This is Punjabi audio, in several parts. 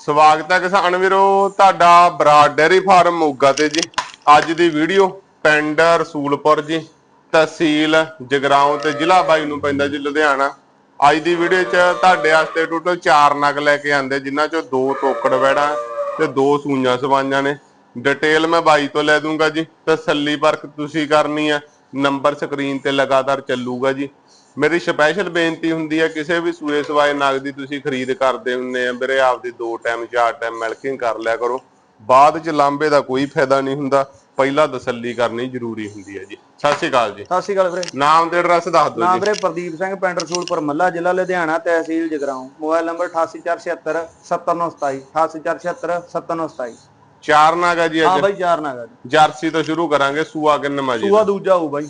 ਸਵਾਗਤ ਹੈ ਕਿਸਾਨ ਵੀਰੋ, ਤੁਹਾਡਾ ਬਰਾਡ ਡੇਅਰੀ ਫਾਰਮ ਮੋਗਾ ਤੇ ਜੀ। ਅੱਜ ਦੀ ਵੀਡੀਓ ਪਿੰਡ ਰਸੂਲਪੁਰ ਜੀ, ਤਹਿਸੀਲ ਜਗਰਾਉਂ ਤੇ ਜ਼ਿਲ੍ਹਾ ਬਾਈ ਨੂੰ ਪੈਂਦਾ ਜੀ, ਲੁਧਿਆਣਾ। ਅੱਜ ਦੀ ਵੀਡੀਓ 'ਚ ਤੁਹਾਡੇ ਵਾਸਤੇ ਟੋਟਲ 4 ਨਗ ਲੈ ਕੇ ਆਂਦੇ, ਜਿਨ੍ਹਾਂ 'ਚੋਂ ਦੋ ਤੋਕੜ ਵੈੜਾ ਤੇ ਦੋ ਸੂਈਆਂ ਸਵਾਈਆਂ ਨੇ। ਡਿਟੇਲ ਮੈਂ ਬਾਈ ਤੋਂ ਲੈ ਦੂੰਗਾ ਜੀ ਤਸੱਲੀ ਪਰਖ ਤੁਸੀਂ ਕਰਨੀ ਹੈ, ਨੰਬਰ ਸਕਰੀਨ ਤੇ ਲਗਾਤਾਰ ਚੱਲੂਗਾ ਜੀ। ਮੇਰੀ ਸਪੈਸ਼ਲ ਬੇਨਤੀ ਹੁੰਦੀ ਹੈ ਕਿਸੇ ਵੀ ਸੂਏ ਸਵਾਏ ਨਗ ਦੀ ਤੁਸੀਂ ਖਰੀਦ ਕਰਦੇ ਹੁੰਦੇ ਆ ਵੀਰੇ ਆਪਦੀ ਦੋ ਟਾਈਮ ਚਾਰ ਟਾਈਮ ਮਿਲਕਿੰਗ ਕਰ ਲਿਆ ਕਰੋ। ਬਾਅਦ ਚ ਲਾਂਬੇ ਦਾ ਕੋਈ ਫਾਇਦਾ ਨਹੀਂ ਹੁੰਦਾ ਪਹਿਲਾਂ ਤਸੱਲੀ ਕਰਨੀ ਜ਼ਰੂਰੀ ਹੁੰਦੀ ਹੈ ਜੀ। ਸਤਿ ਸ਼੍ਰੀ ਅਕਾਲ ਜੀ। ਸਤਿ ਸ਼੍ਰੀ ਅਕਾਲ ਵੀਰੇ। ਨਾਮ ਤੇ ਐਡਰੈਸ ਦੱਸ ਦਿਓ ਨਾਮ ਵੀਰੇ ਪ੍ਰਦੀਪ ਸਿੰਘ ਪਿੰਡ ਰਸੂਲਪੁਰ ਮੱਲਾ ਜ਼ਿਲ੍ਹਾ ਲੁਧਿਆਣਾ ਤਹਿਸੀਲ ਜਗਰਾਉਂ। ਮੋਬਾਈਲ ਨੰਬਰ 8847 70927 8847 70927 ਚਾਰ ਨਗ ਹੈ ਜੀ ਹਾਂ ਅੱਜ। ਬਾਈ ਚਾਰ ਨਾਗਾ ਜੀ। ਜਰਸੀ ਤੋਂ ਸ਼ੁਰੂ ਕਰਾਂਗੇ ਸੂਆ ਕਿੰਨਵਾਂ ਜੀ ਸੂਆ ਦੂਜਾ ਹੋਊ ਬਾਈ।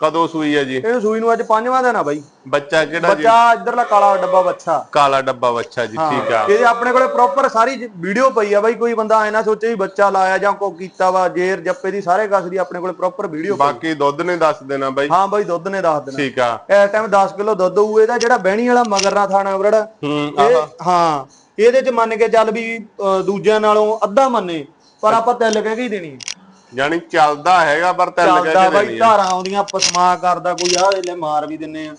ਕਦੋਂ ਸੂਈ ਹੈ ਜੀ? ਇਹਨੂੰ ਸੂਈ ਨੂੰ ਅੱਜ ਪੰਜਵਾਂ ਦਿਨ ਆ ਬਾਈ। ਬੱਚਾ ਕਿਹੜਾ ਜੀ? ਬੱਚਾ ਇਧਰਲਾ ਕਾਲਾ ਡੱਬਾ ਬੱਚਾ। ਕਾਲਾ ਡੱਬਾ ਬੱਚਾ ਜੀ ਠੀਕ ਆ। ਇਹ ਆਪਣੇ ਕੋਲੇ ਪ੍ਰੋਪਰ ਸਾਰੀ ਵੀਡੀਓ ਪਈ ਆ ਬਾਈ ਕੋਈ ਬੰਦਾ ਐ ਨਾ ਸੋਚੇ ਵੀ ਬੱਚਾ ਲਾਇਆ ਜਾਂ ਕੋ ਕੀਤਾ ਵਾ ਜੇਰ ਜੱਪੇ ਦੀ ਸਾਰੇ ਕਸ ਦੀ ਆਪਣੇ ਕੋਲੇ ਪ੍ਰੋਪਰ ਵੀਡੀਓ ਬਾਕੀ ਦੁੱਧ ਨੇ ਦੱਸ ਦੇਣਾ ਬਾਈ। ਹਾਂ ਬਾਈ ਦੁੱਧ ਨੇ ਦੱਸ ਦੇਣਾ। ਠੀਕ ਆ। ਇਸ ਟਾਈਮ 10 ਕਿਲੋ ਦੁੱਧ ਹੋਊ ਇਹਦਾ ਜਿਹੜਾ ਬਹਿਣੀ ਵਾਲਾ ਮਗਰਨਾ ਥਾਣਾ ਬਰੜ ਹੂੰ ਇਹ ਹਾਂ ਇਹਦੇ ਚ ਮੰਨ ਕੇ ਚੱਲ ਵੀ ਦੂਜਿਆਂ ਨਾਲੋਂ ਅੱਧਾ ਮੰਨੇ ਪਰ ਆਪਾਂ ਤਿਲ ਕਹਿ ਕੇ ਹੀ ਦੇਣੀ ਹੈ। ਯਾਨੀ ਚੱਲਦਾ ਹੈਗਾ ਪਰ ਤਿਲ ਚੱਲਦਾ ਕੇ ਬਾਈ ਦੇਣੀ ਧਾਰਾਂ ਆਉਂਦੀਆਂ ਪਸਮਾ ਕਰਦਾ ਕੋਈ ਆਹ ਵੇਲੇ ਮਾਰ ਵੀ ਦਿੰਨੇ ਆ।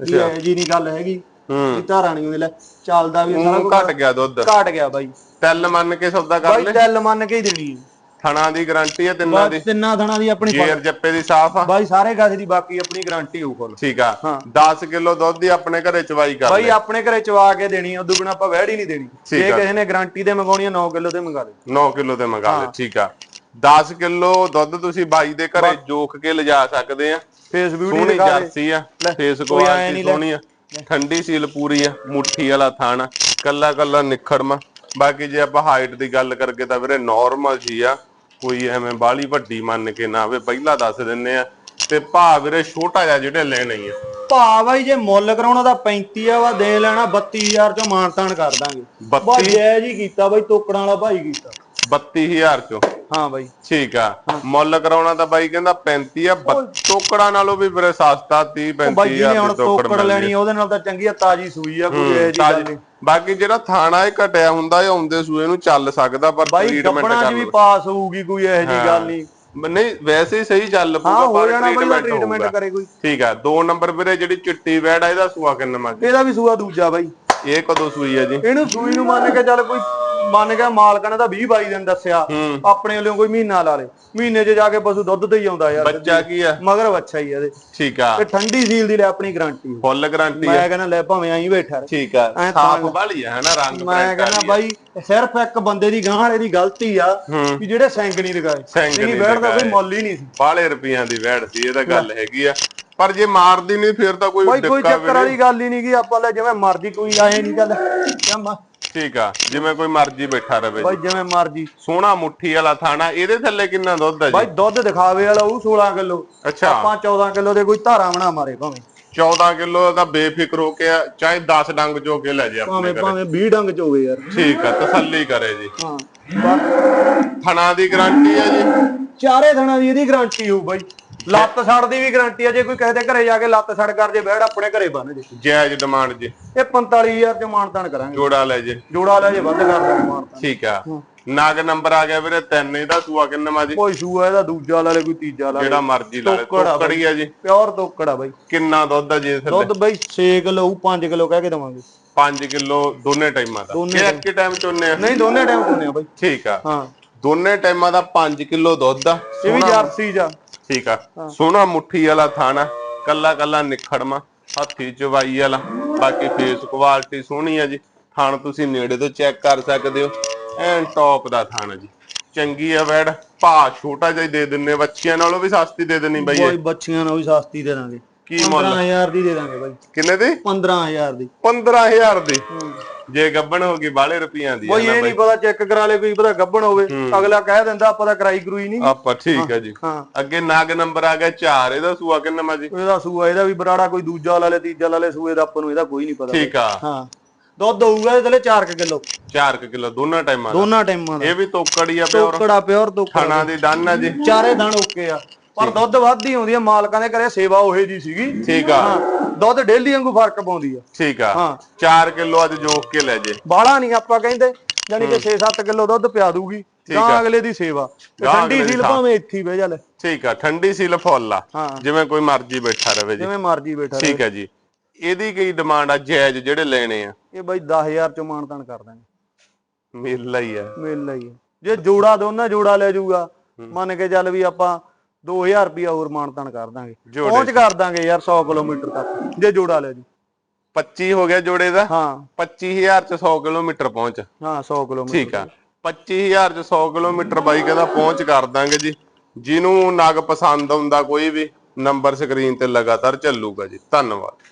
ਵੀ ਇਹ ਜੀ ਨਹੀਂ ਗੱਲ ਹੈਗੀ। ਹੂੰ। ਧਾਰਾਂ ਨਹੀਂ ਆਉਂਦੇ ਲੈ ਚੱਲਦਾ ਵੀ ਸਾਰਾ ਕੁਝ ਘਟ ਗਿਆ ਦੁੱਧ। ਘਟ ਗਿਆ ਬਾਈ। ਤਿਲ ਮੰਨ ਕੇ ਸੌਦਾ ਕਰ ਬਾਈ ਲੈ। ਮੰਨ ਕੇ ਹੀ ਦੇਣੀ ਹੈ ਥਣਾ ਦੀ ਗਾਰੰਟੀ ਹੈ ਤਿੰਨਾਂ ਦੀ। ਬਸ ਤਿੰਨਾਂ ਥਣਾ ਦੀ ਆਪਣੀ ਜੇਰ ਜੱਪੇ ਦੀ ਸਾਫ਼ ਆ। ਬਾਈ ਸਾਰੇ ਗਾਜ ਦੀ ਬਾਕੀ ਆਪਣੀ ਗਾਰੰਟੀ ਹੋਊ ਫੁੱਲ। ਠੀਕ ਆ। 10 ਕਿਲੋ ਦੁੱਧ ਦੀ ਆਪਣੇ ਘਰੇ ਚਵਾਈ ਕਰ ਬਾਈ ਆਪਣੇ ਘਰੇ ਚਵਾ ਕੇ ਦੇਣੀ ਉਦੋਂ ਬਿਨਾ ਆਪਾਂ ਵਹਿੜ ਹੀ ਨਹੀਂ ਦੇਣੀ। ਠੀਕ ਜੇ ਆ। ਕਿਸੇ ਨੇ ਗਾਰੰਟੀ ਤੇ ਮੰਗਾਉਣੀ ਆ 9 ਕਿਲੋ ਤੇ ਮੰਗਾ ਦੇ। 9 ਕਿਲੋ ਤੇ ਮੰਗਾ ਲੈ ਠੀਕ ਆ। 10 ਕਿਲੋ ਦੁੱਧ ਤੁਸੀਂ ਬਾਈ ਦੇ ਘਰੇ ਜੋਖ ਕੇ ਲਿਜਾ ਸਕਦੇ ਆ। ਫੇਸ ਬਿਊਟੀ ਸੋਹਣੀ ਜਰਸੀ ਆ ਫੇਸ ਕੁਆਲਿਟੀ। ਸੋਹਣੀ ਆ। ਠੰਡੀ ਸੀਲ ਪੂਰੀ ਆ ਮੁੱਠੀ ਵਾਲਾ ਥਾਣਾ ਕੱਲਾ ਕੱਲਾ ਨਿਖੜਮਾ ਬਾਕੀ ਜੇ ਆਪਾਂ ਹਾਈਟ ਦੀ ਗੱਲ ਕਰਕੇ ਤਾਂ ਵੀਰੇ ਨਾਰਮਲ ਜੀ ਆ। ਕੋਈ ਐਵੇਂ ਬਾਲੀ ਵੱਡੀ ਮੰਨ ਕੇ ਨਾ ਆਵੇ ਪਹਿਲਾਂ ਦੱਸ ਦਿੰਨੇ ਆ। ਤੇ ਭਾ ਵੀਰੇ ਛੋਟਾ ਜਿਹਾ ਜਿਹੜੇ ਲੈਣੇ ਆ। ਭਾ ਬਾਈ ਜੇ ਮੁੱਲ ਕਰਾਉਣਾ ਤਾਂ 35 ਆ ਵਾ ਦੇ ਲੈਣਾ 32000 ਚੋਂ ਮਾਨਤਾਨ ਕਰ ਦਾਂਗੇ। 32 ਬਸ ਜੈ ਜੀ ਕੀਤਾ ਬਾਈ ਤੋਕੜਾਂ ਵਾਲਾ ਭਾਈ ਕੀਤਾ। 32000 ਚੋਂ। ਹਾਂ ਬਾਈ। ਠੀਕ ਆ। ਮੁੱਲ ਕਰਾਉਣਾ ਤਾਂ ਬਾਈ ਕਹਿੰਦਾ 35 ਆ ਤੋਕੜਾਂ ਨਾਲੋਂ ਵੀ ਵੀਰੇ ਸਸਤਾ 30 ਬਾਈ ਜਿਹਨੇ 35000 ਹੁਣ ਆ। ਲੈਣੀ ਆ, ਉਹਦੇ ਨਾਲ ਤਾਂ ਚੰਗੀ ਆ ਤਾਜੀ ਸੂਈ ਆ ਕੋਈ ਇਹ ਜੀ ਗੱਲ ਨਹੀਂ। ਬਾਕੀ ਜਿਹੜਾ ਥਾਣਾ ਇਹ ਘਟਿਆ ਹੁੰਦਾ ਇਹ ਆਉਂਦੇ ਸੂਏ ਨੂੰ ਚੱਲ ਸਕਦਾ ਪਰ ਬਾਈ ਟ੍ਰੀਟਮੈਂਟ ਕਰ ਚ ਵੀ ਪਾਸ ਹੋਊਗੀ ਕੋਈ ਇਹੋ ਜੀ ਗੱਲ ਨਹੀਂ। ਨਹੀਂ ਵੈਸੇ ਹੀ ਸਹੀ ਚੱਲ ਪੂਗਾ ਪਰ ਬਾਈ ਟ੍ਰੀਟਮੈਂਟ ਕਰੇ ਕੋਈ। ਠੀਕ ਆ ਦੋ ਨੰਬਰ ਵੀਰੇ ਜਿਹੜੀ ਚਿੱਟੀ ਵੈੜ ਆ ਇਹਦਾ ਸੂਆ ਕਿੰਨਾ ਮੱਝ ਇਹਦਾ ਵੀ ਸੂਆ ਦੂਜਾ ਬਾਈ। ਇਹ ਕਦੋਂ ਸੂਈ ਆ ਜੀ? ਇਹਨੂੰ ਸੂਈ ਨੂੰ ਮੰਨ ਕੇ ਚੱਲ ਕੋਈ ਮੰਨ ਕੇ ਮਾਲਕਾਂ ਨੇ ਤਾਂ 20 22 ਦਿਨ ਦੱਸਿਆ ਆਪਣੇ ਵੱਲੋਂ ਕੋਈ ਮਹੀਨਾ ਲਾ ਲੇ। ਮਹੀਨੇ 'ਚ ਜਾ ਕੇ ਪਸ਼ੂ ਦੁੱਧ ਤੇ ਹੀ ਆਉਂਦਾ ਯਾਰ। ਬੱਚਾ ਕੀ ਆ? ਮਗਰ ਬੱਚਾ ਹੀ ਆ ਇਹਦੇ। ਠੀਕ ਆ। ਤੇ ਠੰਡੀ ਸੀਲ ਦੀ ਲੈ ਆਪਣੀ ਗਾਰੰਟੀ ਫੁੱਲ ਗਾਰੰਟੀ ਮੈਂ ਕਹਿੰਦਾ ਲੈ ਭਾਵੇਂ ਆਈ ਬੈਠਾ। ਠੀਕ ਆ। ਐਂ ਸਾਫ਼ ਵਾਲੀ ਆ ਹਨਾ ਰੰਗ ਮੈਂ ਕਹਿੰਦਾ ਬਾਈ ਸਿਰਫ ਇੱਕ ਬੰਦੇ ਦੀ ਗਾਂ ਵਾਲੇ ਦੀ ਗਲਤੀ ਆ ਵੀ ਜਿਹੜੇ ਸੈਂਕ ਨਹੀਂ ਲਗਾਏ। ਸਿੰਗ ਨਹੀਂ ਬੈਠਦਾ ਕੋਈ। ਮੁੱਲ ਹੀ ਨਹੀਂ ਸੀ। ਬਾਲੇ ਰੁਪਈਆਂ ਦੀ ਵੈੜ ਸੀ ਇਹ ਤਾਂ ਗੱਲ ਹੈਗੀ ਆ। ਪਰ ਜੇ ਮਾਰਦੀ ਨਹੀਂ ਫਿਰ ਤਾਂ ਕੋਈ ਕੋਈ ਚੱਕਰ ਵਾਲੀ ਗੱਲ ਹੀ ਨਹੀਂ ਕਿ ਆਪਾਂ ਲੈ ਜਿਵੇਂ ਮਰਜ਼ੀ ਕੋਈ ਆਏ ਨਹੀਂ ਗੱਲ। ਠੀਕ ਆ ਜਿਵੇਂ ਕੋਈ ਮਰਜ਼ੀ ਬੈਠਾ ਰਵੇ ਬਾਈ ਜਿਵੇਂ ਮਰਜ਼ੀ। ਸੋਹਣਾ ਮੁੱਠੀ ਵਾਲਾ ਥਾਣਾ ਇਹਦੇ ਥੱਲੇ ਕਿੰਨਾ ਦੁੱਧ ਹੈ ਬਾਈ ਦੁੱਧ ਦਿਖਾਵੇ ਵਾਲਾ ਉਹ 16 ਕਿਲੋ। ਅੱਛਾ। ਆਪਾਂ 14 ਕਿਲੋ ਦੇ ਕੋਈ ਧਾਰਾ ਬਣਾ ਮਾਰੇ ਭਾਵੇਂ। 14 ਕਿਲੋ ਦਾ ਬੇਫਿਕਰ ਹੋ ਕੇ ਚਾਹੇ 10 ਡੰਗ ਚੋ ਕੇ ਲੈ ਜਾ ਆਪਣੇ ਭਾਵੇਂ ਘਰੇ। ਭਾਵੇਂ 20 ਡੰਗ ਚ ਹੋਵੇ ਯਾਰ। ਠੀਕ ਆ ਤਸੱਲੀ ਕਰੇ ਜੀ। ਹਾਂ ਥਣਾ ਦੀ ਗਾਰੰਟੀ ਹੈ ਜੀ? ਚਾਰੇ ਥਣਾ ਦੀ ਇਹਦੀ ਗਾਰੰਟੀ ਹੋਊ ਬਾਈ। ਲੱਤ ਸੜ ਦੀ ਵੀ ਗਾਰੰਟੀ ਆ ਜੇ ਕੋਈ ਕਿਸੇ ਦੇ ਘਰੇ ਜਾ ਕੇ ਲੱਤ ਸੜ ਕਰ ਜੇ ਬੈੜ ਆਪਣੇ ਘਰੇ ਬੰਨ ਜੇ। ਜਾਇਜ਼ ਡਿਮਾਂਡ ਜੀ। ਇਹ 45000 ਚ ਮਾਨਤਾਨ ਕਰਾਂਗੇ। ਜੋੜਾ ਲੈ ਜੇ। ਜੋੜਾ ਲੈ ਜੇ ਵੱਧ ਕਰ ਦਾਂਗੇ ਮਾਨਤਾਨ। ਠੀਕ ਆ। ਨਾਗ ਨੰਬਰ ਆ ਗਿਆ ਵੀਰੇ ਤਿੰਨ ਇਹਦਾ ਸੂਆ ਕਿੰਨਾ ਮਾ ਜੀ? ਕੋਈ ਸੂਆ ਇਹਦਾ ਦੂਜਾ ਲਾ ਲੈ ਕੋਈ ਤੀਜਾ ਲਾ ਲੈ। ਜਿਹੜਾ ਮਰਜ਼ੀ ਲਾ ਲੈ ਤੋਕੜ ਆ ਜੀ। ਪਿਓਰ ਤੋਕੜਾ ਬਾਈ। ਕਿੰਨਾ ਦੁੱਧ ਆ ਜੀ ਥੱਲੇ? ਦੁੱਧ ਬਾਈ 6 ਕਿਲੋ 5 ਕਿਲੋ ਕਹਿ ਕੇ ਦਵਾਂਗੇ। 5 ਕਿਲੋ ਦੋਨੇ ਟਾਈਮਾਂ ਦਾ। ਦੋਨੇ ਇਹ ਇੱਕ ਹੀ ਟਾਈਮ ਚੋਨੇ ਆ। ਨਹੀਂ ਦੋਨੇ ਟਾਈਮ ਕੋਨੇ ਆ ਬਾਈ। ਠੀਕ ਆ। ਹਾਂ। ਦੋਨੇ ਟਾਈਮਾਂ ਦਾ 5 ਕਿਲੋ ਦੁੱਧ ਆ। ਇਹ ਵੀ ਜਰਸੀ ਜਾ ਠੀਕ ਆ। ਸੋਹਣਾ ਮੁੱਠੀ ਵਾਲਾ ਥਾਣਾ ਕੱਲਾ ਕੱਲਾ ਨਿਖੜਮਾ ਹੱਥੀ ਚਵਾਈ ਵਾਲਾ। ਬਾਕੀ ਫੇਸ ਕੁਆਲਿਟੀ ਸੋਹਣੀ ਆ ਜੀ। ਥਣ ਤੁਸੀਂ ਨੇੜੇ ਤੋਂ ਚੈੱਕ ਕਰ ਸਕਦੇ ਹੋ। ਐਨ ਟੌਪ ਦਾ ਥਣ ਜੀ। ਚੰਗੀ ਆ ਵੈੜ। ਭਾ ਛੋਟਾ ਜਿਹਾ ਹੀ ਦੇ ਦਿੰਨੇ ਬੱਚਿਆਂ ਨਾਲੋਂ ਵੀ ਸਸਤੀ ਦੇ ਦੇਣੀ ਬਈ ਇਹ। ਕੋਈ ਬੱਚੀਆਂ ਨੂੰ ਵੀ ਸਸਤੀ ਦੇ ਦਾਂਗੇ। ਕੀ ਮੁੱਲ? 15000 ਦੀ ਦੇ ਦਾਂਗੇ ਬਾਈ। ਕਿੰਨੇ ਦੀ? 15000 ਦੀ। 15000 ਦੀ? ਜੇ ਗੱਬਣ ਹੋ ਗਈ ਬਾਲੇ ਰੁਪਈਆਂ ਦੀ ਕੋਈ ਇਹ ਨਹੀਂ ਪਤਾ ਚੈੱਕ ਕਰਾ ਲੇ ਕੋਈ ਪਤਾ ਗੱਬਣ ਹੋਵੇ। ਅਗਲਾ ਕਹਿ ਦਿੰਦਾ ਆਪਾਂ ਤਾਂ ਕਰਾਈ ਕਰੂਈ ਨਹੀਂ ਆਪਾਂ ਠੀਕ ਆ ਜੀ। ਹਾਂ। ਅੱਗੇ ਨਾਗ ਨੰਬਰ ਆ ਗਿਆ 4 ਇਹਦਾ ਸੂਆ ਕਿੰਨਾ ਮਾ ਜੀ? ਇਹਦਾ ਸੂਆ ਇਹਦਾ ਵੀ ਬਰਾੜਾ ਕੋਈ ਦੂਜਾ ਲਾ ਲੇ ਤੀਜਾ ਲਾ ਲੇ ਸੂਏ ਦਾ ਆਪਾਂ ਨੂੰ ਇਹਦਾ ਕੋਈ ਨਹੀਂ ਪਤਾ। ਠੀਕ ਆ। ਹਾਂ। ਦੁੱਧ ਹੋਊਗਾ ਇਹਦੇ ਥੱਲੇ 4 ਕਿਲੋ। 4 ਕਿਲੋ ਦੋਨਾਂ ਟਾਈਮਾਂ ਦਾ। ਦੋਨਾਂ ਟਾਈਮਾਂ ਦਾ। ਇਹ ਵੀ ਤੋਕੜੀ ਆ ਪਿਓਰ। ਤੋਕੜਾ ਪਿਓਰ ਤੋਕੜਾ ਥਣਾ ਦੀ ਡਨ ਆ ਜੀ। ਚਾਰੇ ਦਣ ਓਕੇ ਆ। ਪਰ ਦੁੱਧ ਵੱਧ ਹੀ ਆਉਂਦੀ ਆ ਮਾਲਕਾਂ ਦੇ ਘਰੇ ਸੇਵਾ ਉਹੇ ਜੀ ਸੀਗੀ। ਠੀਕ ਆ। ਹਾਂ ਦੁੱਧ ਡੇਲੀ ਵਾਂਗੂ ਫ਼ਰਕ ਪਾਉਂਦੀ ਆ। ਠੀਕ ਆ। ਹਾਂ। 4 ਕਿਲੋ ਅੱਜ ਜੋਕ ਕੇ ਲੈ ਜੇ। ਬਾਹਲਾ ਨਹੀਂ ਆਪਾਂ ਕਹਿੰਦੇ ਯਾਨੀ ਕਿ 6-7 ਕਿਲੋ ਦੁੱਧ ਪਿਆ ਦੂਗੀ। ਆ। ਅਗਲੇ ਦੀ ਸੇਵਾ। ਗਾਂ ਠੰਡੀ ਸੀਲ। ਭਾਵੇਂ ਇੱਥੇ ਹੀ ਬਹਿ ਜਾ ਲੈ। ਠੀਕ ਆ ਠੰਡੀ ਸੀਲ ਫੁੱਲ ਆ। ਹਾਂ। ਜਿਵੇਂ ਕੋਈ ਮਰਜ਼ੀ ਬੈਠਾ ਰਵੇ ਜੀ। ਜਿਵੇਂ ਮਰਜ਼ੀ ਬੈਠਾ ਰਹੇ। ਠੀਕ ਹੈ ਜੀ। ਇਹਦੀ ਕੀ ਡਿਮਾਂਡ ਆ ਜਾਇਜ਼ ਜਿਹੜੇ ਲੈਣੇ ਆ? ਇਹ ਬਾਈ 10000 ਚੋਂ ਮਾਨਤਾਨ ਕਰ ਦਾਂਗੇ ਮੇਲਾ ਹੀ ਆ। ਮਿਲ ਲਈ ਜੇ ਜੋੜਾ ਦੋਨਾ ਜੋੜਾ ਲੈ ਜਾਊਗਾ ਮੰਨ ਕੇ ਚੱਲ ਵੀ ਆਪਾਂ 2000 ਰੁਪਿਆ ਹੋਰ ਮਾਨਤਾਨ ਕਰ ਦਾਂਗੇ। ਜੋੜੇ। ਪਹੁੰਚ ਕਰ ਦਾਂਗੇ ਯਾਰ 100 ਕਿਲੋਮੀਟਰ ਤੱਕ ਜੇ ਜੋੜਾ ਲੈ ਜੂ। 25 ਹੋ ਗਿਆ ਜੋੜੇ ਦਾ? ਹਾਂ। 25000 ਚ 100 ਕਿਲੋਮੀਟਰ ਪਹੁੰਚ। ਹਾਂ 100 ਕਿਲੋਮੀਟਰ। ਠੀਕ ਆ। 25000 ਚ 100 ਕਿਲੋਮੀਟਰ ਬਾਈ ਕਹਿੰਦਾ ਪਹੁੰਚ ਕਰ ਦਾਂਗੇ ਜੀ। ਜਿਹਨੂੰ ਨਗ ਪਸੰਦ ਆਉਂਦਾ ਕੋਈ ਵੀ ਨੰਬਰ ਸਕਰੀਨ ਤੇ ਲਗਾਤਾਰ ਚੱਲੂਗਾ ਜੀ। ਧੰਨਵਾਦ।